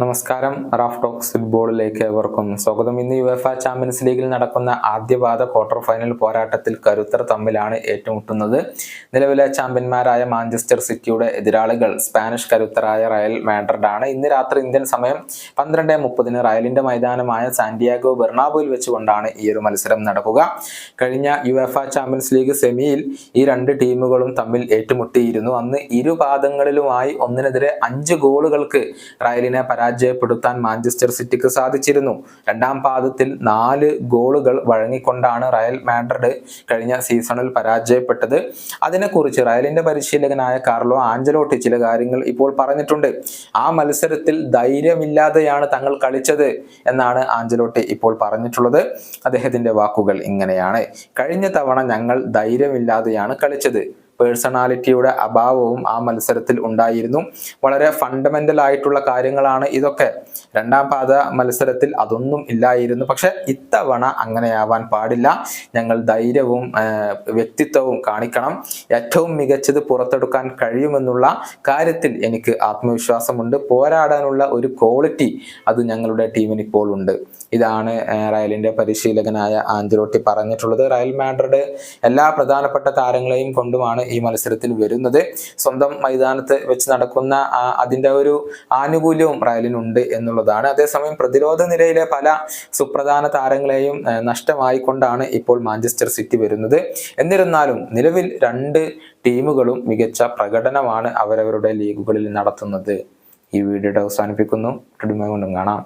നമസ്കാരം Raf talks ഫുട്ബോളിലേക്ക് ഏവർക്കും സ്വാഗതം. ഇന്ന് യുഎഫ ചാമ്പ്യൻസ് ലീഗിൽ നടക്കുന്ന ആദ്യപാദ ക്വാർട്ടർ ഫൈനൽ പോരാട്ടത്തിൽ കരുത്തർ തമ്മിലാണ് ഏറ്റുമുട്ടുന്നത്. നിലവിലെ ചാമ്പ്യന്മാരായ മാഞ്ചസ്റ്റർ സിറ്റിയുടെ എതിരാളികൾ സ്പാനിഷ് കരുത്തരായ റയൽ മാഡ്രിഡ് ആണ് ഇന്ന് രാത്രി ഇന്ത്യൻ സമയം പന്ത്രണ്ട് മുപ്പതിന് റയലിന്റെ മൈതാനമായ സാന്റിയാഗോ ബെർണാബോയിൽ വെച്ചുകൊണ്ടാണ് ഈ ഒരു മത്സരം നടക്കുക. കഴിഞ്ഞ യുഎഫ ചാമ്പ്യൻസ് ലീഗ് സെമിയിൽ ഈ രണ്ട് ടീമുകളും തമ്മിൽ ഏറ്റുമുട്ടിയിരുന്നു. അന്ന് ഇരുപാദങ്ങളിലുമായി ഒന്നിനെതിരെ അഞ്ച് ഗോളുകൾക്ക് റയലിനെ പരാജയപ്പെടുത്താൻ മാഞ്ചസ്റ്റർ സിറ്റിക്ക് സാധിച്ചിരുന്നു. രണ്ടാം പാദത്തിൽ നാല് ഗോളുകൾ വഴങ്ങിക്കൊണ്ടാണ് റയൽ മാഡ്രിഡ് കഴിഞ്ഞ സീസണിൽ പരാജയപ്പെട്ടത്. അതിനെക്കുറിച്ച് റയലിന്റെ പരിശീലകനായ കാർലോ ആഞ്ചലോട്ടി ചില കാര്യങ്ങൾ ഇപ്പോൾ പറഞ്ഞിട്ടുണ്ട്. ആ മത്സരത്തിൽ ധൈര്യമില്ലാതെയാണ് തങ്ങൾ കളിച്ചത് എന്നാണ് ആഞ്ചലോട്ടി ഇപ്പോൾ പറഞ്ഞിട്ടുള്ളത്. അദ്ദേഹത്തിന്റെ വാക്കുകൾ ഇങ്ങനെയാണ്. കഴിഞ്ഞ തവണ ഞങ്ങൾ ധൈര്യമില്ലാതെയാണ് കളിച്ചത്. പേഴ്സണാലിറ്റിയുടെ അഭാവവും ആ മത്സരത്തിൽ ഉണ്ടായിരുന്നു. വളരെ ഫണ്ടമെന്റൽ ആയിട്ടുള്ള കാര്യങ്ങളാണ് ഇതൊക്കെ. രണ്ടാം പാത മത്സരത്തിൽ അതൊന്നും ഇല്ലായിരുന്നു. പക്ഷെ ഇത്തവണ അങ്ങനെയാവാൻ പാടില്ല. ഞങ്ങൾ ധൈര്യവും വ്യക്തിത്വവും കാണിക്കണം. ഏറ്റവും മികച്ചത് പുറത്തെടുക്കാൻ കഴിയുമെന്നുള്ള കാര്യത്തിൽ എനിക്ക് ആത്മവിശ്വാസമുണ്ട്. പോരാടാനുള്ള ഒരു ക്വാളിറ്റി അത് ഞങ്ങളുടെ ടീമിന് ഇപ്പോൾ ഉണ്ട്. ഇതാണ് റയലിന്റെ പരിശീലകനായ ആഞ്ചലോട്ടി പറഞ്ഞിട്ടുള്ളത്. റയൽ മാഡ്രിഡ് എല്ലാ പ്രധാനപ്പെട്ട താരങ്ങളെയും കൊണ്ടുമാണ് ഈ മത്സരത്തിൽ വരുന്നത്. സ്വന്തം മൈതാനത്ത് വെച്ച് നടക്കുന്ന അതിന്റെ ഒരു ആനുകൂല്യവും റയലിനുണ്ട് എന്നുള്ളതാണ്. അതേസമയം പ്രതിരോധ നിരയിലെ പല സുപ്രധാന താരങ്ങളെയും നഷ്ടമായിക്കൊണ്ടാണ് ഇപ്പോൾ മാഞ്ചസ്റ്റർ സിറ്റി വരുന്നത്. എന്നിരുന്നാലും നിലവിൽ രണ്ട് ടീമുകളും മികച്ച പ്രകടനമാണ് അവരവരുടെ ലീഗുകളിൽ നടത്തുന്നത്. ഈ വീഡിയോയുടെ അവസാനിപ്പിക്കുന്നു. കൊണ്ടും കാണാം.